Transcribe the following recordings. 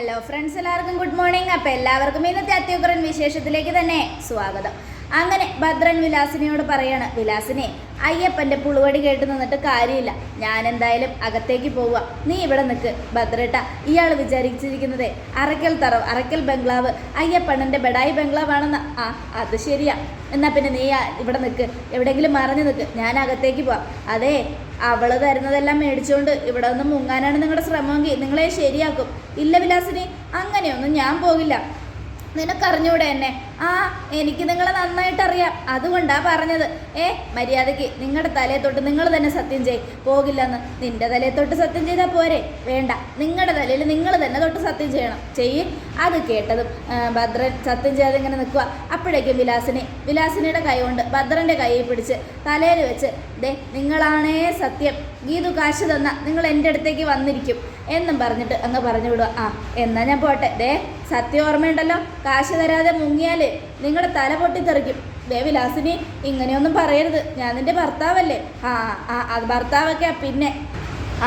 Hello friends എല്ലാവർക്കും good morning അപ്പോൾ എല്ലാവർക്കും ഇന്നത്തെ അത്യുഗ്രൻ വിശേഷത്തിലേക്ക് തന്നെ സ്വാഗതം. അങ്ങനെ ഭദ്രൻ വിലാസിനിയോട് പറയാണ് വിലാസിനെ അയ്യപ്പന്റെ പുളുവടി കേട്ട് നിന്നിട്ട് കാര്യമില്ല. ഞാൻ എന്തായാലും അകത്തേക്ക് പോവുക. നീ ഇവിടെ നിൽക്ക് ഭദ്രട്ട ഇയാൾ വിചാരിച്ചിരിക്കുന്നത് അറക്കൽ തറവ് അറക്കൽ ബംഗ്ലാവ് അയ്യപ്പണ്ണന്റെ ബെഡായി ബംഗ്ലാവാണെന്ന്. ആ അത് ശരിയാ. എന്നാൽ പിന്നെ നീ ഇവിടെ നിൽക്ക് എവിടെയെങ്കിലും മറഞ്ഞു നിൽക്ക് ഞാൻ അകത്തേക്ക് പോവാം. അതെ അവൾ തരുന്നതെല്ലാം മേടിച്ചുകൊണ്ട് ഇവിടെ നിന്ന് മുങ്ങാനാണ് നിങ്ങളുടെ ശ്രമമെങ്കിൽ നിങ്ങളെ ശരിയാക്കും. ഇല്ല വിലാസിനി അങ്ങനെയൊന്നും ഞാൻ പോകില്ല. നിനക്കറിഞ്ഞൂടെ എന്നെ? ആ എനിക്ക് നിങ്ങളെ നന്നായിട്ട് അറിയാം അതുകൊണ്ടാ പറഞ്ഞത്. ഏ മര്യാദയ്ക്ക് നിങ്ങളുടെ തലയെ തൊട്ട് നിങ്ങൾ തന്നെ സത്യം ചെയ് പോകില്ലെന്ന്. നിന്റെ തലയെ തൊട്ട് സത്യം ചെയ്താൽ പോരെ. വേണ്ട. നിങ്ങളുടെ തലയിൽ നിങ്ങൾ തന്നെ തൊട്ട് സത്യം ചെയ്യണം. ചെയ്യ്. അത് കേട്ടതും ഭദ്രൻ സത്യം ചെയ്യാതെ ഇങ്ങനെ നിൽക്കുക അപ്പോഴേക്കും വിലാസിനി വിലാസിനിയുടെ കൈ കൊണ്ട് ഭദ്രന്റെ കൈയിൽ പിടിച്ച് തലയിൽ വെച്ച് ദേ നിങ്ങളാണേ സത്യം. ഗീതു കാശ് തന്ന നിങ്ങൾ എന്റെ അടുത്തേക്ക് വന്നിരിക്കും എന്നും പറഞ്ഞിട്ട് അങ്ങ് പറഞ്ഞു വിടുക ആ എന്നാ ഞാൻ പോട്ടെ. ദേ സത്യം ഓർമ്മയുണ്ടല്ലോ. കാശ് തരാതെ മുങ്ങിയാൽ നിങ്ങളുടെ തല പൊട്ടിത്തെറിക്കും. ദേ വിലാസിനി ഇങ്ങനെയൊന്നും പറയരുത്. ഞാൻ നിന്റെ ഭർത്താവല്ലേ? ആ ആ അത് ഭർത്താവൊക്കെ പിന്നെ.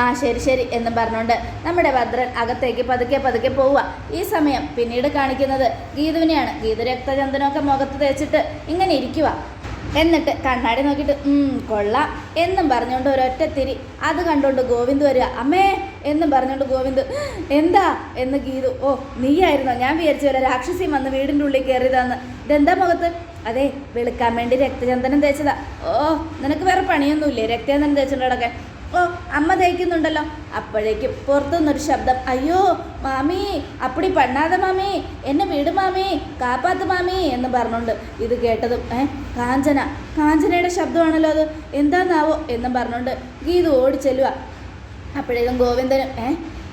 ആ ശരി ശരി എന്നും പറഞ്ഞുകൊണ്ട് നമ്മുടെ ഭദ്രൻ അകത്തേക്ക് പതുക്കെ പതുക്കെ പോവുക. ഈ സമയം പിന്നീട് കാണിക്കുന്നത് ഗീതുവിനെയാണ്. ഗീതു രക്തചന്ദനമൊക്കെ മുഖത്ത് തേച്ചിട്ട് ഇങ്ങനെ ഇരിക്കുക എന്നിട്ട് കണ്ണാടി നോക്കിയിട്ട് "ഉം, കൊള്ളാം എന്നും പറഞ്ഞുകൊണ്ട് ഒരൊറ്റ തിരി. അത് കണ്ടുകൊണ്ട് ഗോവിന്ദ് വരിക അമ്മേ എന്നും പറഞ്ഞുകൊണ്ട് ഗോവിന്ദ് എന്താ? എന്ന് ഗീതു ഓ നീയായിരുന്നോ? ഞാൻ വിചാരിച്ചു വരാം രാക്ഷസി വന്ന് വീടിന്റെ ഉള്ളിൽ കയറിയതാന്ന്. ഇതെന്താ മുഖത്ത്? അതെ വെളുക്കാൻ വേണ്ടി രക്തചന്ദനം തേച്ചതാ. ഓ നിനക്ക് വേറെ പണിയൊന്നുമില്ലേ? രക്തചന്ദനം തേച്ചിട്ടുണ്ടൊക്കെ ഓ അമ്മ തേക്കുന്നുണ്ടല്ലോ അപ്പോഴേക്കും പുറത്തുനിന്നൊരു ശബ്ദം അയ്യോ മാമി അപ്പടി പണ്ണാതെ മാമി എന്നെ വീട് മാമി കാപ്പാത്ത് മാമി എന്ന് പറഞ്ഞുകൊണ്ട് ഇത് കേട്ടതും ഏ കാഞ്ചന കാഞ്ചനയുടെ ശബ്ദമാണല്ലോ അത് എന്താന്നാവോ? എന്നും പറഞ്ഞുകൊണ്ട് ഗീതു ഓടിച്ചെല്ലുക അപ്പോഴേക്കും ഗോവിന്ദനും ഏ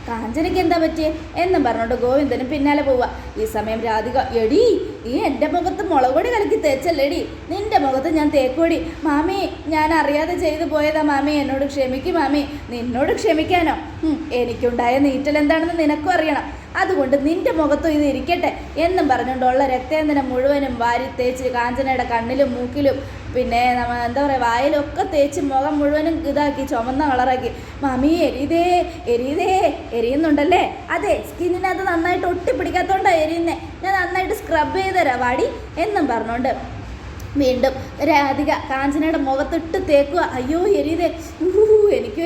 കാഞ്ചനയ്ക്ക് എന്താ പറ്റിയേ? എന്നും പറഞ്ഞോണ്ട് ഗോവിന്ദനും പിന്നാലെ പോവുക. ഈ സമയം രാധിക എടി ഈ എന്റെ മുഖത്ത് മുളകൊടി കലക്കി തേച്ചല്ലേടി? നിന്റെ മുഖത്ത് ഞാൻ തേക്കോടി മാമി ഞാൻ അറിയാതെ ചെയ്തു പോയതാ മാമി. എന്നോട് ക്ഷമിക്കും മാമി. നിന്നോട് ക്ഷമിക്കാനോ? എനിക്കുണ്ടായ നീറ്റൽ എന്താണെന്ന് നിനക്കും അറിയണം. അതുകൊണ്ട് നിന്റെ മുഖത്തും ഇത് ഇരിക്കട്ടെ എന്നും പറഞ്ഞുകൊണ്ടുള്ള രക്തേന്ദ്രനം മുഴുവനും വാരി തേച്ച് കാഞ്ചനയുടെ കണ്ണിലും മൂക്കിലും പിന്നെ നമ്മ എന്താ പറയുക വായിലൊക്കെ തേച്ച് മുഖം മുഴുവനും ഇതാക്കി ചുമന്ന കളറാക്കി. മമ്മി എരിതേ എരിതേ എരിയുന്നുണ്ടല്ലേ? അതെ സ്കിന്നിനകത്ത് നന്നായിട്ട് ഒട്ടിപ്പിടിക്കാത്തോണ്ടാണ് എരിയുന്നേ. ഞാൻ നന്നായിട്ട് സ്ക്രബ് ചെയ്ത് തരാം വാടി എന്നും പറഞ്ഞുകൊണ്ട് വീണ്ടും രാധിക കാഞ്ചനയുടെ മുഖത്തിട്ട് തേക്കുക. അയ്യോ എരിതേ. ഊഹു എനിക്ക്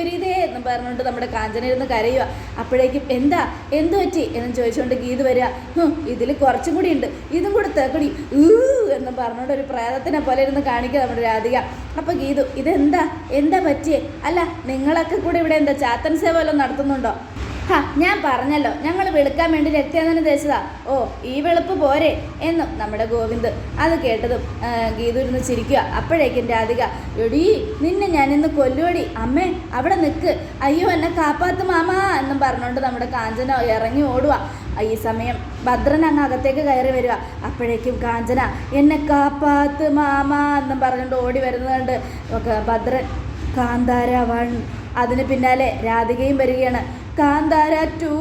എന്നും പറഞ്ഞുകൊണ്ട് നമ്മുടെ കാഞ്ചന ഇരുന്ന് കരയുക. അപ്പോഴേക്കും എന്താ? എന്ത് പറ്റി? എന്ന് ചോദിച്ചുകൊണ്ട് ഗീത് വരിക. ഇതിൽ കുറച്ചും കൂടി ഉണ്ട്. ഇതും കൂടി തേക്കടി. ഊ എന്ന് പറഞ്ഞുകൊണ്ട് ഒരു പ്രേതത്തിനെ പോലെ ഇരുന്ന് കാണിക്കുക നമ്മുടെ രാധിക. അപ്പോൾ ഗീതു ഇതെന്താ? എന്താ പറ്റിയേ? അല്ല നിങ്ങളൊക്കെ കൂടെ ഇവിടെ എന്താ ചാത്തൻ സേവ വല്ലതും നടത്തുന്നുണ്ടോ? ഞാൻ പറഞ്ഞല്ലോ ഞങ്ങൾ വിളിക്കാൻ വേണ്ടി രക്തചന്ദനം ഉദ്ദേശിച്ചതാ ഓ ഈ വെളുപ്പ് പോരെ എന്നും നമ്മുടെ ഗോവിന്ദ്. അത് കേട്ടതും ഗീതു ചിരിക്കുക അപ്പോഴേക്കും രാധിക എടീ നിന്നെ ഞാൻ ഇന്ന് കൊല്ലുവടി. അമ്മേ അവിടെ നിൽക്ക് അയ്യോ എന്നെ കാപ്പാത്ത് മാമാ എന്നും പറഞ്ഞുകൊണ്ട് നമ്മുടെ കാഞ്ചന ഇറങ്ങി ഓടുക ഈ സമയം ഭദ്രൻ അങ്ങ് അകത്തേക്ക് കയറി വരിക അപ്പോഴേക്കും കാഞ്ചന എന്നെ കാപ്പാത്ത് മാമാ എന്നും പറഞ്ഞുകൊണ്ട് ഓടി വരുന്നത് കണ്ട് ഭദ്രൻ കാന്താര വൺ. അതിന് പിന്നാലെ രാധികയും വരികയാണ്. കാന്താര ടു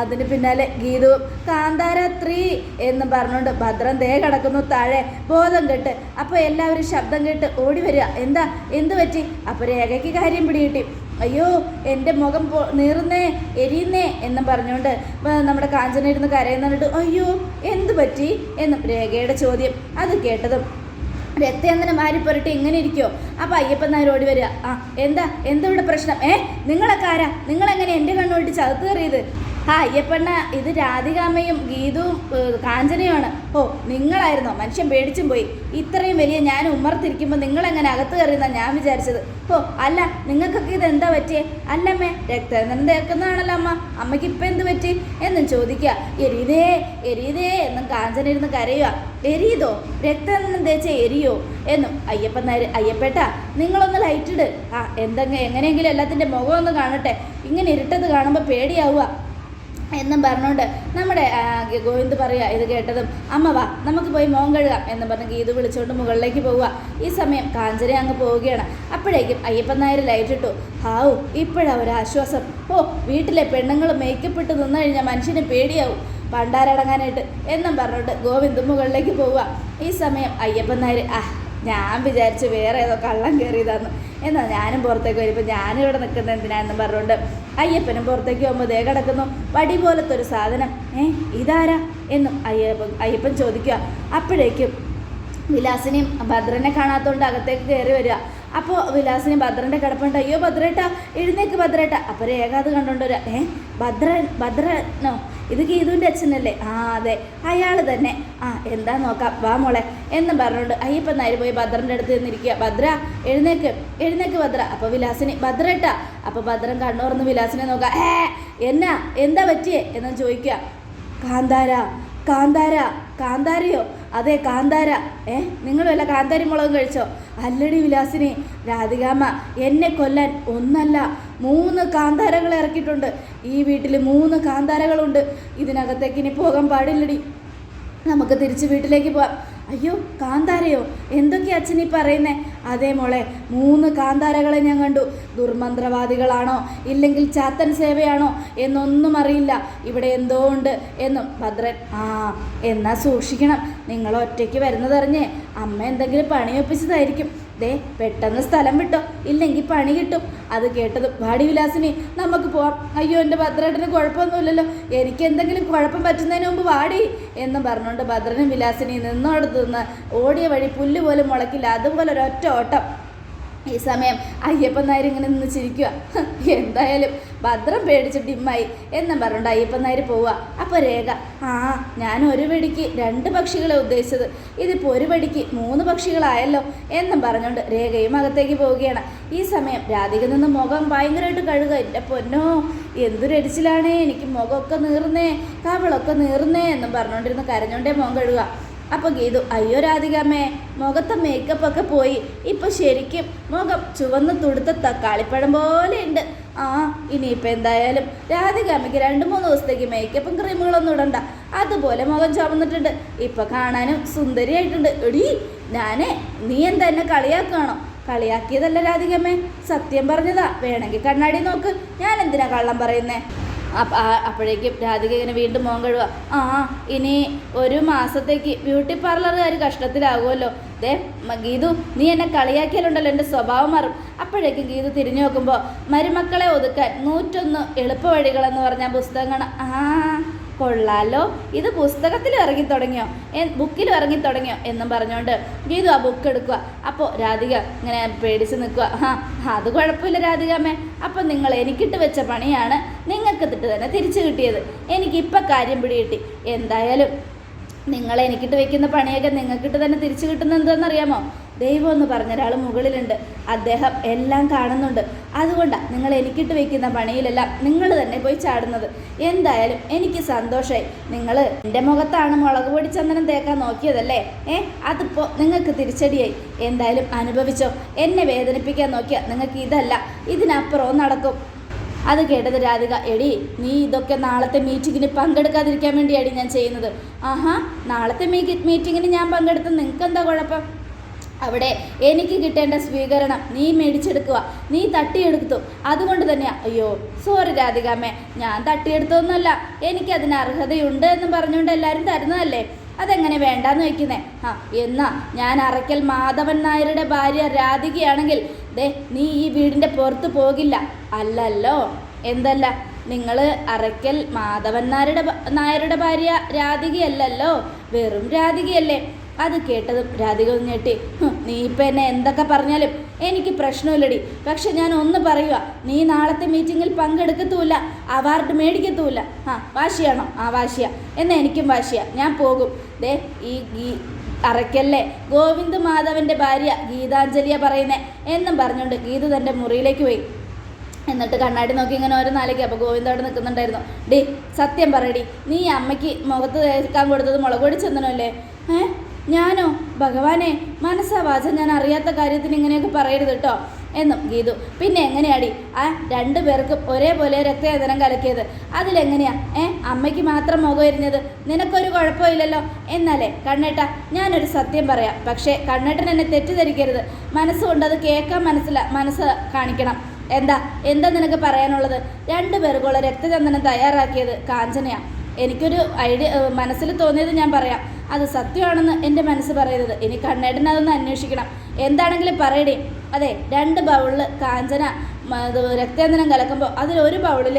അതിന് പിന്നാലെ ഗീതു കാന്താര ത്രീ എന്ന് പറഞ്ഞുകൊണ്ട് ഭദ്രൻ ദേ കിടക്കുന്നു താഴെ. ബോധം കെട്ട്. അപ്പോൾ എല്ലാവരും ശബ്ദം കേട്ട് ഓടി വരിക. എന്താ? എന്ത് പറ്റി? അപ്പോൾ രേഖയ്ക്ക് കാര്യം പിടികിട്ടി. അയ്യോ എന്റെ മുഖം പോ നീറുന്നേ എരിയുന്നേ എന്നും പറഞ്ഞുകൊണ്ട് നമ്മുടെ കാഞ്ചന ഇരുന്ന് കരയുന്നിട്ട് അയ്യോ എന്ത് പറ്റി? എന്നും രേഖയുടെ ചോദ്യം അത് കേട്ടതും രക്തചന്ദനം വാരി പുരട്ടി? ഇങ്ങനെ ഇരിക്കുമോ അപ്പോൾ അയ്യപ്പൻ നായർ ഓടി വരിക. ആ എന്താ? എന്താ ഇവിടെ പ്രശ്നം? ഏ? നിങ്ങളൊക്കെ ആരാ? നിങ്ങളെങ്ങനെ എന്റെ കണ്ണുകൊട്ടി ചകത്ത് കയറിയത്? ആ അയ്യപ്പണ്ണ ഇത് രാധികാമ്മയും ഗീതവും കാഞ്ചനയുമാണ്. ഓ നിങ്ങളായിരുന്നോ? മനുഷ്യൻ പേടിച്ചും പോയി. ഇത്രയും വലിയ ഞാൻ ഉമ്മർത്തിരിക്കുമ്പോൾ നിങ്ങളെങ്ങനെ അകത്ത് കയറിയെന്നാണ് ഞാൻ വിചാരിച്ചത്. ഓ അല്ല നിങ്ങൾക്കൊക്കെ ഇത് എന്താ പറ്റിയേ? അല്ലമ്മേ രക്തചന്ദനം തേക്കുന്നതാണല്ലോ അമ്മ. അമ്മയ്ക്ക് ഇപ്പം എന്ത് പറ്റി? എന്നും ചോദിക്കുക. എരിതേ എരിതേ എന്നും കാഞ്ചന ഇരുന്ന് കരയുക. എരിയതോ? രക്തചന്ദനം തേച്ച എരിയോ? എന്നും അയ്യപ്പൻ നായർ അയ്യപ്പേട്ട നിങ്ങളൊന്ന് ലൈറ്റ് ഇട്. ആ എന്തെങ്കിലും എങ്ങനെയെങ്കിലും എല്ലാത്തിന്റെ മുഖം ഒന്ന് കാണട്ടെ. ഇങ്ങനെ ഇരുട്ടത് കാണുമ്പോൾ പേടിയാവുക. എന്നും പറഞ്ഞുകൊണ്ട് നമ്മുടെ ഗോവിന്ദ് പറയുക ഇത് കേട്ടതും അമ്മ വാ നമുക്ക് പോയി മോൻ കഴുകാം എന്ന് പറഞ്ഞ് ഗീതു വിളിച്ചുകൊണ്ട് മുകളിലേക്ക് പോവുക. ഈ സമയം കാഞ്ചന അങ്ങ് പോവുകയാണ്. അപ്പോഴേക്കും അയ്യപ്പൻ നായർ ലൈറ്റ് ഇട്ടു. ഹാവു ഇപ്പോഴാ ഒരു ആശ്വാസം ഓ വീട്ടിലെ പെണ്ണുങ്ങൾ മേക്കപ്പ് ഇട്ട് നിന്ന് കഴിഞ്ഞാൽ മനുഷ്യന് പേടിയാവും. പണ്ടാരടങ്ങാനായിട്ട് എന്നും പറഞ്ഞിട്ട് ഗോവിന്ദ് മുകളിലേക്ക് പോവുക. ഈ സമയം അയ്യപ്പൻ നായർ ആ ഞാൻ വിചാരിച്ച് വേറെ ഏതോ കള്ളം കയറിയതാന്ന് എന്നാ ഞാനും പുറത്തേക്ക് വരുമ്പോൾ ഞാനും ഇവിടെ നിൽക്കുന്നത് എന്തിനാന്ന് പറഞ്ഞുകൊണ്ട് അയ്യപ്പനും പുറത്തേക്ക് പോകുമ്പോൾ ദേ കിടക്കുന്നു. വടി പോലത്തെ ഒരു സാധനം. ഏ ഇതാരാ? എന്നും അയ്യപ്പൻ അയ്യപ്പൻ ചോദിക്കുക. അപ്പോഴേക്കും വിലാസിനെയും ഭദ്രനെ കാണാത്തോണ്ട് അകത്തേക്ക് കയറി വരിക. അപ്പോൾ വിലാസിന് ഭദ്രന്റെ കിടപ്പുണ്ട്. അയ്യോ ഭദ്രേട്ട എഴുന്നേക്ക് ഭദ്രേട്ട. അപ്പോൾ രേഖ അത് കണ്ടോണ്ട് വരിക. ഏ ഭദ്രൻ ഭദ്രനോ? ഇത് ഗീതുവിന്റെ അച്ഛനല്ലേ? ആ അതെ. അയാൾ തന്നെ. ആ എന്താ നോക്കാം. വാ മോളെ. എന്ന് പറഞ്ഞുകൊണ്ട് അയ്യപ്പൻ നായർ പോയി ഭദ്രന്റെ അടുത്ത് നിന്നിരിക്കുക ഭദ്ര എഴുന്നേക്ക്. എഴുന്നേക്ക് ഭദ്ര. അപ്പോൾ വിലാസിനി ഭദ്രട്ടാ അപ്പോൾ ഭദ്രൻ കണ്ണൂർന്ന് വിലാസിനെ നോക്കാം. ഏ എന്നാ? എന്താ പറ്റിയേ? എന്ന് ചോദിക്കുക. കാന്താര കാന്താര കാന്താരയോ? അതെ കാന്താര. ഏ നിങ്ങൾ വല്ല കാന്താരി മുളകും കഴിച്ചോ? അല്ലടി വിലാസിനി രാധികാമ്മ എന്നെ കൊല്ലാൻ ഒന്നല്ല മൂന്ന് കാന്താരകൾ ഇറക്കിയിട്ടുണ്ട്. ഈ വീട്ടിൽ മൂന്ന് കാന്താരകളുണ്ട്. ഇതിനകത്തേക്ക് ഇനി പോകാൻ പാടില്ലടി. നമുക്ക് തിരിച്ച് വീട്ടിലേക്ക് പോവാം. അയ്യോ കാന്താരയോ? എന്തൊക്കെയാ ഈ പറയുന്നേ? അതേ മോളെ മൂന്ന് കാന്താരകളെ ഞാൻ കണ്ടു. ദുർമന്ത്രവാദികളാണോ? ഇല്ലെങ്കിൽ ചാത്തൻ സേവയാണോ? എന്നൊന്നും അറിയില്ല. ഇവിടെ എന്തോ ഉണ്ട് എന്നും. ഭദ്രൻ ആ എന്നാ സൂക്ഷിക്കണം. നിങ്ങൾ ഒറ്റയ്ക്ക് വരുന്നതറിഞ്ഞേ അമ്മ എന്തെങ്കിലും പണിയൊപ്പിച്ചതായിരിക്കും ദേ പെട്ടെന്ന് സ്ഥലം വിട്ടോ ഇല്ലെങ്കിൽ പണി കിട്ടും. അത് കേട്ടത് വാടി വിലാസിനി നമുക്ക് പോവാം. അയ്യോ എന്റെ ഭദ്രേട്ടന് കുഴപ്പമൊന്നുമില്ലല്ലോ. എനിക്ക് എന്തെങ്കിലും കുഴപ്പം പറ്റുന്നതിന് മുമ്പ് വാടി എന്ന് പറഞ്ഞുകൊണ്ട് ഭദ്രനും വിലാസിനി നിന്നോടത്ത് നിന്ന് ഓടിയ വഴി പുല്ല് പോലും മുളക്കില്ല അതുപോലെ ഒരൊറ്റ ഓട്ടം. ഈ സമയം അയ്യപ്പൻ നായർ ഇങ്ങനെ നിന്ന് ചിരിക്കുക എന്തായാലും ഭദ്രം പേടിച്ച് ഡിമ്മായി എന്നും പറഞ്ഞുകൊണ്ട് അയ്യപ്പൻ നായർ പോവുക അപ്പോൾ രേഖ ആ ഞാൻ ഒരു വെടിക്ക് രണ്ട് പക്ഷികളെ ഉദ്ദേശിച്ചത്. ഇതിപ്പോൾ ഒരു വെടിക്ക് മൂന്ന് പക്ഷികളായല്ലോ എന്നും പറഞ്ഞുകൊണ്ട് രേഖയും അകത്തേക്ക് പോവുകയാണ്. ഈ സമയം രാധിക നിന്ന് മുഖം ഭയങ്കരമായിട്ട് കഴുകുക എന്റെ പൊന്നോ എന്തൊരടിച്ചിലാണേ എനിക്ക് മുഖമൊക്കെ നീർന്നേ കവിളൊക്കെ നീർന്നേ എന്നും പറഞ്ഞുകൊണ്ടിരുന്ന് കരഞ്ഞോണ്ടേ മുഖം കഴുകുക അപ്പോൾ ഗീതു അയ്യോ രാധികാമ്മേ മുഖത്തെ മേക്കപ്പ് ഒക്കെ പോയി. ഇപ്പൊ ശരിക്കും മുഖം ചുവന്ന് തുടുത്ത തക്കാളിപ്പഴം പോലെ ഉണ്ട്. ആ ഇനിയിപ്പോൾ എന്തായാലും രാധികാമ്മയ്ക്ക് രണ്ട് മൂന്ന് ദിവസത്തേക്ക് മേക്കപ്പും ക്രീമുകളൊന്നും ഇടണ്ട. അതുപോലെ മുഖം ചുമന്നിട്ടുണ്ട്. ഇപ്പം കാണാനും സുന്ദരിയായിട്ടുണ്ട്. എടി ഞാനേ നീ എന്താ എന്നെ കളിയാക്കുകയാണോ? കളിയാക്കിയതല്ല രാധികമ്മേ സത്യം പറഞ്ഞതാ. വേണമെങ്കിൽ കണ്ണാടി നോക്ക്. ഞാൻ എന്തിനാ കള്ളം പറയുന്നേ? അപ്പോഴേക്കും രാധിക ഇങ്ങനെ വീണ്ടും മോൻ കഴുകുക ആ ഇനി ഒരു മാസത്തേക്ക് ബ്യൂട്ടി പാർലറുകാർ കഷ്ടത്തിലാകുമല്ലോ. ദേ ഗീതു നീ എന്നെ കളിയാക്കിയാലുണ്ടല്ലോ എന്റെ സ്വഭാവം മാറും. അപ്പോഴേക്കും ഗീതു തിരിഞ്ഞു നോക്കുമ്പോൾ മരുമക്കളെ ഒതുക്കാൻ നൂറ്റൊന്ന് എളുപ്പവഴികളെന്ന് പറഞ്ഞ പുസ്തകമാണ്. ആ കൊള്ളാലോ ഇത് പുസ്തകത്തിൽ ഇറങ്ങി തുടങ്ങിയോ? ബുക്കിൽ ഇറങ്ങി തുടങ്ങിയോ? എന്നും പറഞ്ഞുകൊണ്ട് ഗീതു ആ ബുക്ക് എടുക്കുക അപ്പോൾ രാധിക ഇങ്ങനെ പേടിച്ച് നിൽക്കുക ആ അത് കുഴപ്പമില്ല രാധികാമ്മേ അപ്പം നിങ്ങൾ എനിക്കിട്ട് വെച്ച പണിയാണ് നിങ്ങൾക്ക് തന്നെ തിരിച്ചു കിട്ടിയത്. എനിക്കിപ്പോൾ കാര്യം പിടികിട്ടി. എന്തായാലും നിങ്ങൾ എനിക്കിട്ട് വെക്കുന്ന പണിയൊക്കെ നിങ്ങൾക്കിട്ട് തന്നെ തിരിച്ചു കിട്ടുന്നത് എന്താണെന്നറിയാമോ ദൈവം എന്ന് പറഞ്ഞ ഒരാൾ മുകളിലുണ്ട്. അദ്ദേഹം എല്ലാം കാണുന്നുണ്ട്. അതുകൊണ്ടാണ് നിങ്ങൾ എനിക്കിട്ട് വെക്കുന്ന പണിയിലെല്ലാം നിങ്ങൾ തന്നെ പോയി ചാടുന്നത്. എന്തായാലും എനിക്ക് സന്തോഷമായി നിങ്ങൾ എന്റെ മുഖത്താണ് മുളക് പൊടി ചന്ദനം തേക്കാൻ നോക്കിയതല്ലേ? ഏ അതിപ്പോൾ നിങ്ങൾക്ക് തിരിച്ചടിയായി. എന്തായാലും അനുഭവിച്ചോ. എന്നെ വേദനിപ്പിക്കാൻ നോക്കിയാൽ നിങ്ങൾക്ക് ഇതല്ല. ഇതിനപ്പുറവും നടക്കും. അത് കേട്ടത് രാധിക എടി നീ ഇതൊക്കെ നാളത്തെ മീറ്റിങ്ങിന് പങ്കെടുക്കാതിരിക്കാൻ വേണ്ടിയാണ് ഞാൻ ചെയ്യുന്നത്. ആഹാ നാളത്തെ മീറ്റിങ്ങിന് ഞാൻ പങ്കെടുത്ത് നിങ്ങൾക്ക് എന്താ കുഴപ്പം? അവിടെ എനിക്ക് കിട്ടേണ്ട സ്വീകരണം നീ മേടിച്ചെടുക്കുക നീ തട്ടിയെടുത്തു. അതുകൊണ്ട് തന്നെ അയ്യോ സോറി രാധികാമ്മേ ഞാൻ തട്ടിയെടുത്തൊന്നുമല്ല എനിക്കതിന് അർഹതയുണ്ട് എന്ന് പറഞ്ഞുകൊണ്ട് എല്ലാവരും തരുന്നതല്ലേ? അതെങ്ങനെ വേണ്ടാന്ന് വെക്കുന്നേ? ആ എന്നാ ഞാൻ അറയ്ക്കൽ മാധവൻ നായരുടെ ഭാര്യ രാധികയാണെങ്കിൽ ദേ നീ ഈ വീടിന്റെ പുറത്ത് പോകില്ല. അല്ലല്ലോ എന്തല്ല നിങ്ങൾ അറയ്ക്കൽ മാധവൻ നായരുടെ നായരുടെ ഭാര്യ രാധികയല്ലല്ലോ? വെറും രാധികയല്ലേ? അത് കേട്ടതും രാധിക ഒന്ന് ഞെട്ടി. നീ ഇപ്പം എന്നെ എന്തൊക്കെ പറഞ്ഞാലും എനിക്ക് പ്രശ്നമില്ലടി. പക്ഷെ ഞാൻ ഒന്ന് പറയുക നീ നാളത്തെ മീറ്റിങ്ങിൽ പങ്കെടുക്കത്തുമില്ല അവാർഡ് മേടിക്കത്തുമില്ല. ആ വാശിയാണോ? ആ വാശിയ. എന്നാൽ എനിക്കും വാശിയ. ഞാൻ പോകും. ദേ ഈ ഗീ അറയ്ക്കല്ലേ ഗോവിന്ദ് മാധവന്റെ ഭാര്യ ഗീതാഞ്ജലിയ പറയുന്നേ. എന്നും പറഞ്ഞുകൊണ്ട് ഗീത തന്റെ മുറിയിലേക്ക് പോയി. എന്നിട്ട് കണ്ണാടി നോക്കി ഇങ്ങനെ ഓരോ നാലേക്ക്. അപ്പോൾ ഗോവിന്ദ അവിടെ നിൽക്കുന്നുണ്ടായിരുന്നു ഡേ സത്യം പറയടി നീ അമ്മയ്ക്ക് മുഖത്ത് തേക്കാൻ കൊടുത്തത് മുളക് പൊടി ചെന്നനല്ലേ ഏ? ഞാനോ? ഭഗവാനെ മനസ്സാ വാച ഞാൻ അറിയാത്ത കാര്യത്തിന് ഇങ്ങനെയൊക്കെ പറയരുത് കേട്ടോ. എന്നും ഗീതു പിന്നെ എങ്ങനെയാടി? ആ രണ്ടു പേർക്കും ഒരേപോലെ രക്തചന്ദനം കലക്കിയത്. അതിലെങ്ങനെയാ? ഏ അമ്മയ്ക്ക് മാത്രം മുഖം എരിഞ്ഞത്? നിനക്കൊരു കുഴപ്പമില്ലല്ലോ? എന്നാലേ കണ്ണേട്ട ഞാനൊരു സത്യം പറയാം. പക്ഷേ കണ്ണേട്ടൻ എന്നെ തെറ്റിദ്ധരിക്കരുത്. മനസ്സുകൊണ്ട് അത് കേൾക്കാൻ മനസ്സില മനസ്സ് കാണിക്കണം. എന്താ എന്താ നിനക്ക് പറയാനുള്ളത്? രണ്ടു പേർക്കുള്ള രക്തചന്ദനം തയ്യാറാക്കിയത് കാഞ്ചനയാ. എനിക്കൊരു ഐഡിയ മനസ്സിൽ തോന്നിയത് ഞാൻ പറയാം. അത് സത്യമാണെന്ന് എന്റെ മനസ്സ് പറയുന്നത്. ഇനി കണ്ണേട്ടൻ അതൊന്ന് അന്വേഷിക്കണം. എന്താണെങ്കിലും പറയണേ അതെ രണ്ട് ബൗളിൽ കാഞ്ചന രക്തചന്ദനം കലക്കുമ്പോൾ അതിൽ ഒരു ബൗളിൽ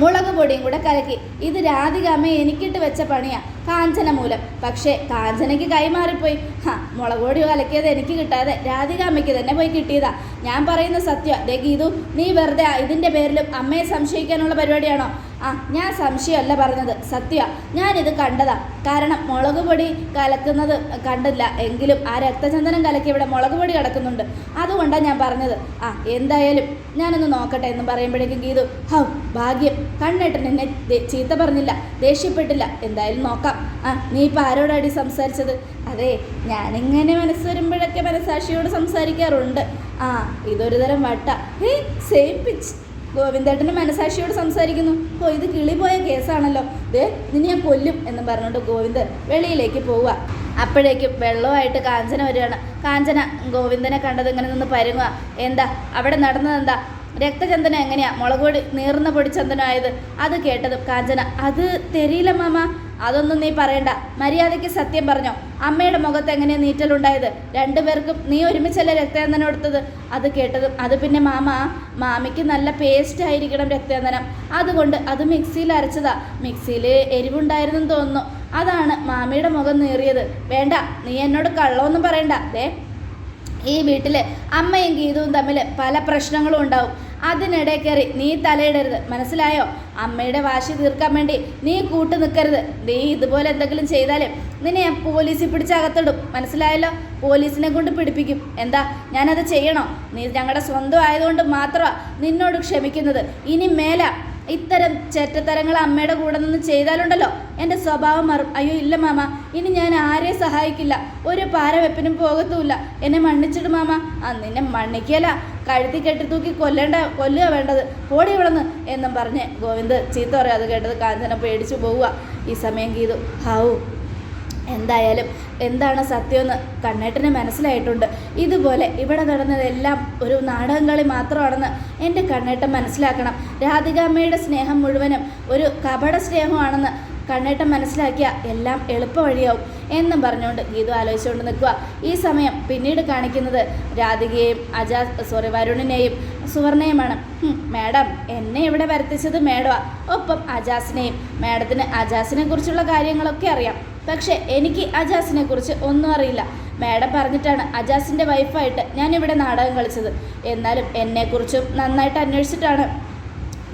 മുളക് പൊടിയും കൂടെ കലക്കി. ഇത് രാധികാമ്മ എനിക്കിട്ട് വെച്ച പണിയാ. കാഞ്ചന മൂലം. പക്ഷേ കാഞ്ചനയ്ക്ക് കൈമാറിപ്പോയി ഹാ മുളക് പൊടി കലക്കിയത് എനിക്ക് കിട്ടാതെ രാധികാമ്മയ്ക്ക് തന്നെ പോയി കിട്ടിയതാ. ഞാൻ പറയുന്ന സത്യം ദേ ഗീതു നീ വെറുതെ ഇതിന്റെ പേരിലും അമ്മയെ സംശയിക്കാനുള്ള പരിപാടിയാണോ? ആ ഞാൻ സംശയമല്ല പറഞ്ഞത്. സത്യ ഞാനിത് കണ്ടതാ. കാരണം മുളക് പൊടി കലക്കുന്നത് കണ്ടില്ല. എങ്കിലും ആ രക്തചന്ദനം കലക്കി ഇവിടെ മുളക് പൊടി കിടക്കുന്നുണ്ട്. അതുകൊണ്ടാണ് ഞാൻ പറഞ്ഞത്. ആ എന്തായാലും ഞാനൊന്ന് നോക്കട്ടെ എന്ന് പറയുമ്പോഴേക്കും ഗീതു ഹൗ ഭാഗ്യം. കണ്ണേട്ടൻ എന്നെ ദേ- ചീത്ത പറഞ്ഞില്ല ദേഷ്യപ്പെട്ടില്ല. എന്തായാലും നോക്കാം. ആ നീ ഇപ്പം ആരോടാടി സംസാരിച്ചത്? അതെ ഞാനിങ്ങനെ മനസ്സ് വരുമ്പോഴൊക്കെ മനസാക്ഷിയോട് സംസാരിക്കാറുണ്ട്. ആ ഇതൊരു തരം വട്ട. ഹേ സെയിം പിച്ച്. ഗോവിന്ദേട്ടന്റെ മനസാക്ഷിയോട് സംസാരിക്കുന്നു. ഓ ഇത് കിളിപോയ കേസാണല്ലോ. ദേ നിന്നെ ഞാൻ കൊല്ലും എന്ന് പറഞ്ഞുകൊണ്ട് ഗോവിന്ദൻ വെളിയിലേക്ക് പോവുക. അപ്പോഴേക്കും വെള്ളമായിട്ട് കാഞ്ചന വരികയാണ്. കാഞ്ചന ഗോവിന്ദനെ കണ്ടത് ഇങ്ങനെ നിന്ന് പരുങ്ങുക. എന്താ? അവിടെ നടന്നതെന്താ? രക്തചന്ദനം എങ്ങനെയാ? മുളക് പൊടി നീർന്ന പൊടി ചന്ദനമായത്? അത് കേട്ടതും കാഞ്ചന അത് തെരിയില്ല മാമ. അതൊന്നും നീ പറയണ്ട. മര്യാദയ്ക്ക് സത്യം പറഞ്ഞോ. അമ്മയുടെ മുഖത്ത് എങ്ങനെയാണ് നീറ്റലുണ്ടായത്? രണ്ടുപേർക്കും നീ ഒരുമിച്ചല്ലേ രക്തചന്ദനം എടുത്തത്? അത് കേട്ടതും അത് പിന്നെ മാമ മാമിക്ക് നല്ല പേസ്റ്റ് ആയിരിക്കണം രക്തചന്ദനം. അതുകൊണ്ട് അത് മിക്സിയിൽ അരച്ചതാ. മിക്സിയിൽ എരിവുണ്ടായിരുന്നെന്ന് തോന്നുന്നു. അതാണ് മാമിയുടെ മുഖം നീറിയത്. വേണ്ട നീ എന്നോട് കള്ളമൊന്നും പറയണ്ട. ദേ ഈ വീട്ടിൽ അമ്മയും ഗീതവും തമ്മിൽ പല പ്രശ്നങ്ങളും ഉണ്ടാവും. അതിനിടെ കയറി നീ തലയിടരുത്. മനസ്സിലായോ? അമ്മയുടെ വാശി തീർക്കാൻ വേണ്ടി നീ കൂട്ടു നിൽക്കരുത് നീ ഇതുപോലെ എന്തെങ്കിലും ചെയ്താലേ നിന്നെ പോലീസിൽ പിടിച്ച് അകത്തിടും. മനസ്സിലായല്ലോ? പോലീസിനെ കൊണ്ട് പിടിപ്പിക്കും. എന്താ? ഞാനത് ചെയ്യണോ? നീ ഞങ്ങളുടെ സ്വന്തം ആയതുകൊണ്ട് മാത്രമാണ് നിന്നോട് ക്ഷമിക്കുന്നത്. ഇനി മേല. ഇത്തരം ചേറ്റത്തരങ്ങൾ അമ്മയുടെ കൂടെ നിന്ന് ചെയ്താലുണ്ടല്ലോ? എന്റെ സ്വഭാവം മാറും അയ്യോ ഇല്ല മാമ. ഇനി ഞാൻ ആരെയും സഹായിക്കില്ല. ഒരു പാരവെപ്പിനും പോകത്തുമില്ല. എന്നെ മണ്ണിച്ചിട് മാമ. ആ നിന്നെ മണ്ണിക്കല. കഴുത്തി കെട്ടി തൂക്കി കൊല്ലേണ്ട കൊല്ലുക വേണ്ടത് പോടി ഇവിടുന്ന് എന്നും പറഞ്ഞ് ഗോവിന്ദ് ചീത്ത അത് കേട്ടത് കാഞ്ചന പേടിച്ചു പോവുക. ഈ സമയം ഗീതു ഹാവു എന്തായാലും എന്താണ് സത്യമെന്ന് കണ്ണേട്ടന് മനസ്സിലായിട്ടുണ്ട്. ഇതുപോലെ ഇവിടെ നടന്നതെല്ലാം ഒരു നാടകം കളി മാത്രമാണെന്ന് എന്റെ കണ്ണേട്ടൻ മനസ്സിലാക്കണം. രാധികാമ്മയുടെ സ്നേഹം മുഴുവനും ഒരു കപട സ്നേഹമാണെന്ന് കണ്ണേട്ടൻ മനസ്സിലാക്കിയ എല്ലാം എളുപ്പ വഴിയാവും എന്നും പറഞ്ഞുകൊണ്ട് ഗീതു ആലോചിച്ചുകൊണ്ട് നിൽക്കുക. ഈ സമയം പിന്നീട് കാണിക്കുന്നത് രാധികയെയും അജാ സോറി വരുണിനെയും സുവർണയുമാണ്. മാഡം എന്നെ ഇവിടെ വരുത്തിച്ചത് മേഡമാ ഒപ്പം അജാസിനെയും. മാഡത്തിന് അജാസിനെ കുറിച്ചുള്ള കാര്യങ്ങളൊക്കെ അറിയാം. പക്ഷേ എനിക്ക് അജാസിനെ കുറിച്ച് ഒന്നും അറിയില്ല. മാഡം പറഞ്ഞിട്ടാണ് അജാസിന്റെ വൈഫായിട്ട് ഇവിടെ നാടകം കളിച്ചത്. എന്നാലും എന്നെക്കുറിച്ചും നന്നായിട്ട് അന്വേഷിച്ചിട്ടാണ്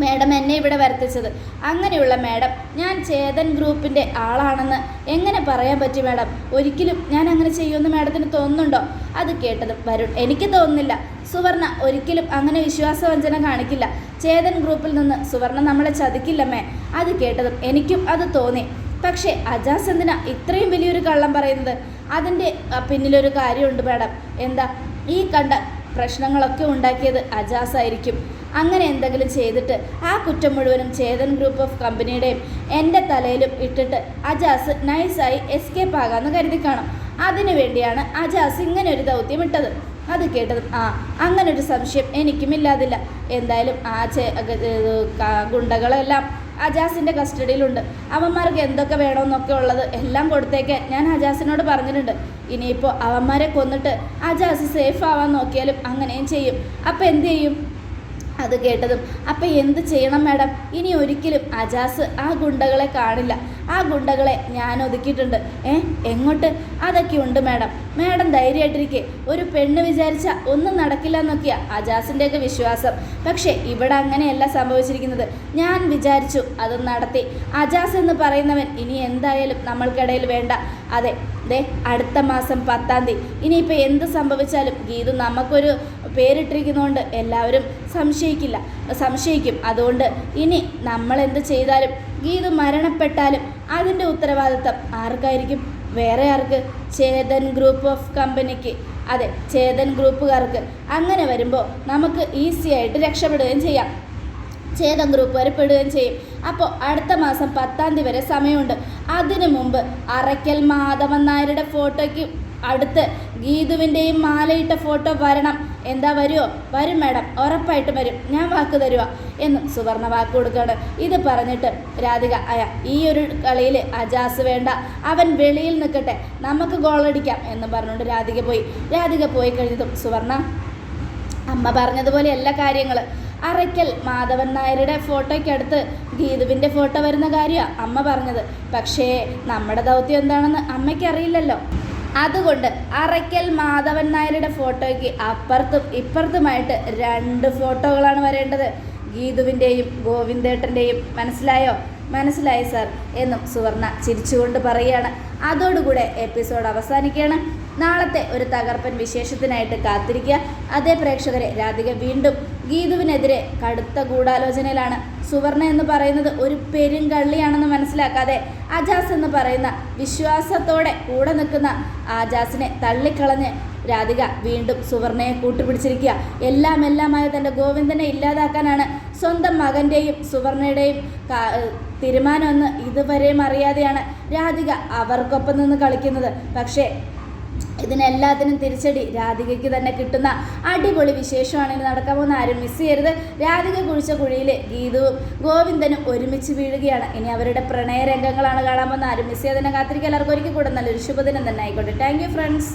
മാഡം എന്നെ ഇവിടെ വരുത്തിച്ചത്. അങ്ങനെയുള്ള മാഡം ഞാൻ ചേതൻ ഗ്രൂപ്പിന്റെ ആളാണെന്ന് എങ്ങനെ പറയാൻ പറ്റും മാഡം? ഒരിക്കലും ഞാൻ അങ്ങനെ ചെയ്യുമെന്ന് മാഡത്തിന് തോന്നുന്നുണ്ടോ? അത് കേട്ടത് വരുൺ എനിക്ക് തോന്നുന്നില്ല. സുവർണ ഒരിക്കലും അങ്ങനെ വിശ്വാസവഞ്ചന കാണിക്കില്ല. ചേതൻ ഗ്രൂപ്പിൽ നിന്ന് സുവർണ നമ്മളെ ചതിക്കില്ലമ്മേ. അത് കേട്ടതും എനിക്കും അത് തോന്നി. പക്ഷേ അജാസ് എന്തിനാ ഇത്രയും വലിയൊരു കള്ളം പറയുന്നത്? അതിന്റെ പിന്നിലൊരു കാര്യമുണ്ട് മാഡം. എന്താ? ഈ കണ്ട പ്രശ്നങ്ങളൊക്കെ ഉണ്ടാക്കിയത് അജാസ് ആയിരിക്കും അങ്ങനെ എന്തെങ്കിലും ചെയ്തിട്ട് ആ കുറ്റം മുഴുവനും ചേതൻ ഗ്രൂപ്പ് ഓഫ് കമ്പനിയുടെയും എന്റെ തലയിലും ഇട്ടിട്ട് അജാസ് നൈസായി എസ്കേപ്പ് ആകാമെന്ന് കരുതി കാണും. അതിനു വേണ്ടിയാണ് അജാസ് ഇങ്ങനെ ഒരു ദൗത്യം ഇട്ടത്. അത് കേട്ടത് ആ അങ്ങനെ ഒരു സംശയം എനിക്കും ഇല്ലാതില്ല. എന്തായാലും ആ ചേ ഗുണ്ടകളെല്ലാം അജാസിന്റെ കസ്റ്റഡിയിലുണ്ട്. അവന്മാർക്ക് എന്തൊക്കെ വേണമെന്നൊക്കെ ഉള്ളത് എല്ലാം കൊടുത്തേക്കാൻ ഞാൻ അജാസിനോട് പറഞ്ഞിട്ടുണ്ട്. ഇനിയിപ്പോൾ അവന്മാരെ കൊന്നിട്ട് അജാസ് സേഫ് ആവാൻ നോക്കിയാലും അങ്ങനെയും ചെയ്യും. അപ്പോൾ എന്ത് ചെയ്യും? അത് കേട്ടതും അപ്പം എന്ത് ചെയ്യണം മാഡം? ഇനി ഒരിക്കലും അജാസ് ആ ഗുണ്ടകളെ കാണില്ല. ആ ഗുണ്ടകളെ ഞാൻ ഒതുക്കിയിട്ടുണ്ട്. ഏ എങ്ങോട്ട്? അതൊക്കെ ഉണ്ട് മാഡം. മാഡം ധൈര്യമായിട്ടിരിക്കെ. ഒരു പെണ്ണ് വിചാരിച്ച ഒന്നും നടക്കില്ല എന്നൊക്കെയാ അജാസിന്റെയൊക്കെ വിശ്വാസം. പക്ഷേ ഇവിടെ അങ്ങനെയല്ല സംഭവിച്ചിരിക്കുന്നത്. ഞാൻ വിചാരിച്ചു അത് നടത്തി. അജാസ് എന്ന് പറയുന്നവൻ ഇനി എന്തായാലും നമ്മൾക്കിടയിൽ വേണ്ട. അതെ ദേ അടുത്ത മാസം പത്താം തീയതി. ഇനിയിപ്പോൾ എന്ത് സംഭവിച്ചാലും ഗീതു നമുക്കൊരു പേരിട്ടിരിക്കുന്നതുകൊണ്ട് എല്ലാവരും സംശയിക്കില്ല. സംശയിക്കും. അതുകൊണ്ട് ഇനി നമ്മൾ എന്ത് ചെയ്താലും ഗീത് മരണപ്പെട്ടാലും അതിന്റെ ഉത്തരവാദിത്തം ആർക്കായിരിക്കും? വേറെ ആർക്ക്? ചേതൻ ഗ്രൂപ്പ് ഓഫ് കമ്പനിക്ക്. അതെ ചേതൻ ഗ്രൂപ്പുകാർക്ക്. അങ്ങനെ വരുമ്പോൾ നമുക്ക് ഈസി ആയിട്ട് രക്ഷപ്പെടുകയും ചെയ്യാം. ചേതൻ ഗ്രൂപ്പ് വരെ പെടുകയും ചെയ്യും. അപ്പോൾ അടുത്ത മാസം പത്താം തീയതി വരെ സമയമുണ്ട്. അതിനു മുമ്പ് അറയ്ക്കൽ മാധവൻ നായരുടെ ഫോട്ടോയ്ക്ക് അടുത്ത് ഗീതുവിന്റെയും മാലയിട്ട ഫോട്ടോ വരണം. എന്താ വരുമോ വരും മാഡം. ഉറപ്പായിട്ടും വരും. ഞാൻ വാക്ക് തരുക എന്ന് സുവർണ വാക്ക് കൊടുക്കുകയാണ് ഇത് പറഞ്ഞിട്ട് രാധിക അയ ഈ ഒരു കളിയിൽ അജാസ് വേണ്ട. അവൻ വെളിയിൽ നിൽക്കട്ടെ. നമുക്ക് ഗോളടിക്കാം എന്ന് പറഞ്ഞുകൊണ്ട് രാധിക പോയി. രാധിക പോയി കഴിഞ്ഞതും സുവർണ അമ്മ പറഞ്ഞതുപോലെ എല്ലാ കാര്യങ്ങൾ അറയ്ക്കൽ മാധവൻ നായരുടെ ഫോട്ടോയ്ക്കടുത്ത് ഗീതുവിന്റെ ഫോട്ടോ വരുന്ന കാര്യമാണ് അമ്മ പറഞ്ഞത്. പക്ഷേ നമ്മുടെ ദൗത്യം എന്താണെന്ന് അമ്മയ്ക്കറിയില്ലല്ലോ. അതുകൊണ്ട് അറയ്ക്കൽ മാധവൻ നായരുടെ ഫോട്ടോയ്ക്ക് അപ്പുറത്തും ഇപ്പുറത്തുമായിട്ട് രണ്ട് ഫോട്ടോകളാണ് വരേണ്ടത്. ഗീതുവിന്റെയും ഗോവിന്ദേട്ടന്റെയും മനസ്സിലായോ? മനസ്സിലായി സർ എന്നും സുവർണ ചിരിച്ചുകൊണ്ട് പറയുകയാണ്. അതോടുകൂടെ എപ്പിസോഡ് അവസാനിക്കുകയാണ്. നാളത്തെ ഒരു തകർപ്പൻ വിശേഷത്തിനായിട്ട് കാത്തിരിക്കുക. അതേ പ്രേക്ഷകരെ രാധിക വീണ്ടും ഗീതുവിനെതിരെ കടുത്ത ഗൂഢാലോചനയിലാണ് സുവർണ എന്ന് പറയുന്നത് ഒരു പെരുങ്കള്ളിയാണെന്ന് മനസ്സിലാക്കാതെ അജാസ് എന്ന് പറയുന്ന വിശ്വാസത്തോടെ കൂടെ നിൽക്കുന്ന ആജാസിനെ തള്ളിക്കളഞ്ഞ് രാധിക വീണ്ടും സുവർണയെ കൂട്ടുപിടിച്ചിരിക്കുക. എല്ലാം എല്ലാമായ തന്റെ ഗോവിന്ദനെ ഇല്ലാതാക്കാനാണ് സ്വന്തം മകന്റെയും സുവർണയുടെയും തീരുമാനമെന്ന് ഇതുവരെയും അറിയാതെയാണ് രാധിക അവർക്കൊപ്പം നിന്ന് കളിക്കുന്നത്. പക്ഷേ ഇതിനെല്ലാത്തിനും തിരിച്ചടി. രാധികയ്ക്ക് തന്നെ കിട്ടുന്ന അടിപൊളി വിശേഷമാണ് ഇനി നടക്കാൻ പോകുന്ന ആരും മിസ് ചെയ്യരുത്. രാധിക കുഴിച്ച കുഴിയിൽ ഗീതവും ഗോവിന്ദനും ഒരുമിച്ച് വീഴുകയാണ്. ഇനി അവരുടെ പ്രണയ രംഗങ്ങളാണ് കാണാൻ പോകുന്ന ആരും മിസ് ചെയ്യാതെ തന്നെ കാത്തിരിക്കുക. എല്ലാവർക്കും ഒരിക്കൽ കൂടെ നല്ലൊരു ശുഭദിനം തന്നെ ആയിക്കോട്ടെ. Thank friends